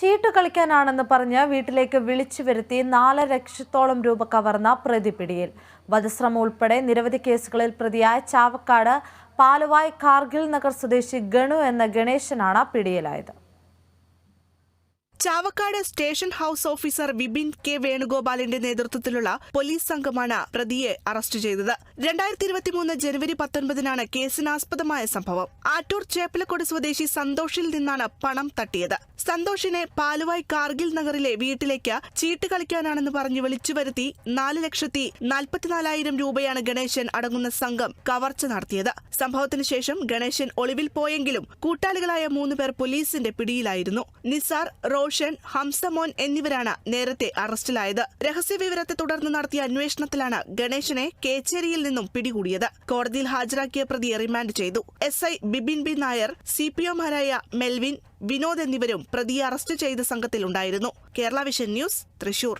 ചീട്ട് കളിക്കാനാണെന്ന് പറഞ്ഞ് വീട്ടിലേക്ക് വിളിച്ചു വരുത്തി നാല് ലക്ഷത്തോളം രൂപ കവർന്ന പ്രതി പിടിയിൽ. വധശ്രമം ഉൾപ്പെടെ നിരവധി കേസുകളിൽ പ്രതിയായ ചാവക്കാട് പാലുവായ് കാർഗിൽ നഗർ സ്വദേശി ഗണു എന്ന ഗണേശനാണ് പിടിയിലായത്. Chavakkad station house officer Vipin K വേണുഗോപാലിന്റെ നേതൃത്വത്തിലുള്ള പോലീസ് സംഘമാണ് പ്രതിയെ അറസ്റ്റ് ചെയ്തത്. രണ്ടായിരത്തി ഇരുപത്തിമൂന്ന് ജനുവരി പത്തൊൻപതിനാണ് കേസിനാസ്പദമായ സംഭവം. ആറ്റൂർ ചേപ്പലക്കോട് സ്വദേശി സന്തോഷിൽ നിന്നാണ് പണം തട്ടിയത്. സന്തോഷിനെ പാലുവായ് കാർഗിൽ നഗറിലെ വീട്ടിലേക്ക് ചീട്ട് കളിക്കാനാണെന്ന് പറഞ്ഞ് വിളിച്ചു വരുത്തി നാല് ലക്ഷത്തി നാൽപ്പത്തിനാലായിരം രൂപയാണ് ഗണേശൻ അടങ്ങുന്ന സംഘം കവർച്ച നടത്തിയത്. സംഭവത്തിന് ശേഷം ഗണേശൻ ഒളിവിൽ പോയെങ്കിലും കൂട്ടാളികളായ മൂന്നുപേർ പോലീസിന്റെ പിടിയിലായിരുന്നു. നിസാർ റോഷൻ ഹംസമോൻ എന്നിവരാണ് നേരത്തെ അറസ്റ്റിലായത്. രഹസ്യവിവരത്തെ തുടർന്ന് നടത്തിയ അന്വേഷണത്തിലാണ് ഗണേശനെ കേച്ചേരിയിൽ നിന്നും പിടികൂടിയത്. കോടതിയിൽ ഹാജരാക്കിയ പ്രതിയെ റിമാൻഡ് ചെയ്തു. S I Bibin B Nair C P ഒമാരായ Melvin Vinod എന്നിവരും പ്രതിയെ അറസ്റ്റ് ചെയ്ത സംഘത്തിലുണ്ടായിരുന്നു. Kerala Vision News Thrissur.